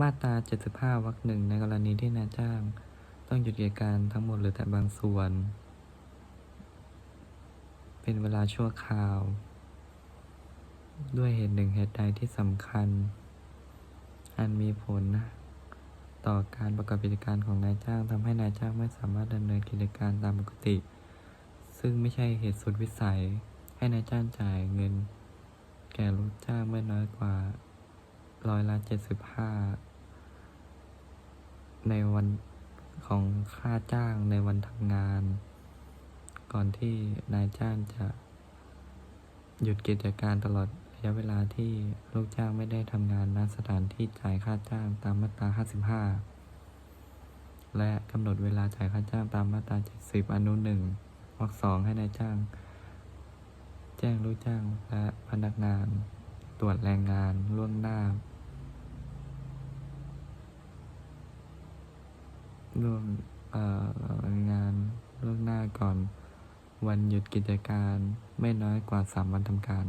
มาตรา 75 วรรคหนึ่งในกรณีที่นายจ้าง ต้องหยุดกิจการทั้งหมดหรือแต่บางส่วน เป็นเวลาชั่วคราว ด้วยเหตุหนึ่งเหตุใดที่สำคัญ อันมีผล ต่อการประกอบกิจการของนายจ้างทำให้นายจ้างไม่สามารถดำเนินกิจการตามปกติ ซึ่งไม่ใช่เหตุสุดวิสัย ให้นายจ้างจ่ายเงิน แก่ลูกจ้างไม่น้อยกว่า ร้อยละเจ็ดสิบห้าในวันของค่าจ้างในวันทำงาน ก่อนที่นายจ้างจะหยุดกิจการตลอดระยะเวลาที่ลูกจ้างไม่ได้ทำงานณสถานที่จ่ายค่าจ้างตามมาตรา 55 และกำหนดเวลาจ่ายค่าจ้างตามมาตรา 70 อนุหนึ่งวรรคสองให้นายจ้าง แจ้งลูกจ้างและพนักงาน ตรวจแรงงานล่วงหน้า ล่วงเอ่อรายงานล่วงหน้าก่อน วันหยุดกิจการไม่น้อยกว่า 3 วันทำการ